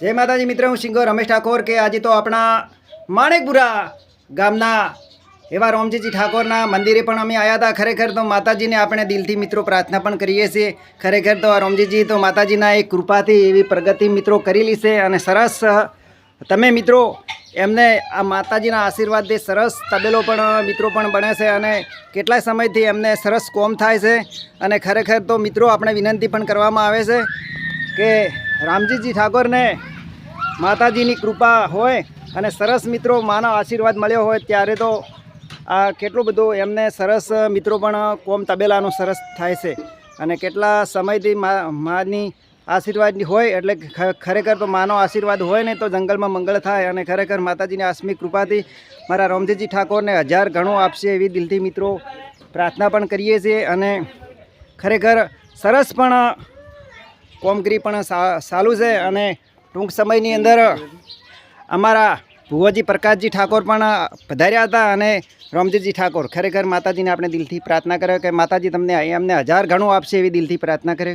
જય માતાજી મિત્ર, હું સિંગર રમેશ ઠાકોર કે આજે તો આપણા માણેકપુરા ગામના એવા રોમજીજી ઠાકોરના મંદિરે પણ અમે આવ્યા હતા. ખરેખર તો માતાજીને આપણે દિલથી મિત્રો પ્રાર્થના પણ કરીએ છીએ. ખરેખર તો આ રોમજીજી તો માતાજીના એક કૃપાથી એવી પ્રગતિ મિત્રો કરેલી છે અને સરસ, તમે મિત્રો એમને આ માતાજીના આશીર્વાદથી સરસ તબેલો પણ મિત્રો પણ બને છે અને કેટલાય સમયથી એમને સરસ કોમ થાય છે અને ખરેખર તો મિત્રો આપણે વિનંતી પણ કરવામાં આવે છે કે રામજીજી ઠાકોરને માતાજીની કૃપા હોય અને સરસ મિત્રો માનો આશીર્વાદ મળ્યો હોય ત્યારે તો આ કેટલું બધું એમને સરસ મિત્રો પણ કોમ તબેલાનું સરસ થાય છે. અને કેટલા સમયથી માની આશીર્વાદ હોય એટલે ખરેખર તો માનો આશીર્વાદ હોય ને તો જંગલમાં મંગળ થાય અને ખરેખર માતાજીની આસમી કૃપાથી મારા રામજીજી ઠાકોરને હજાર ઘણો આપશે એવી દિલથી મિત્રો પ્રાર્થના પણ કરીએ છીએ અને ખરેખર સરસ પણ કોમગીરી પણ સારું છે અને ટૂંક સમયની અંદર અમારા ભુવાજી પ્રકાશજી ઠાકોર પણ પધાર્યા હતા અને રામજીજી ઠાકોર. ખરેખર માતાજીને આપણે દિલથી પ્રાર્થના કરે કે માતાજી તમને એમને હજાર ઘણું આપશે એવી દિલથી પ્રાર્થના કરે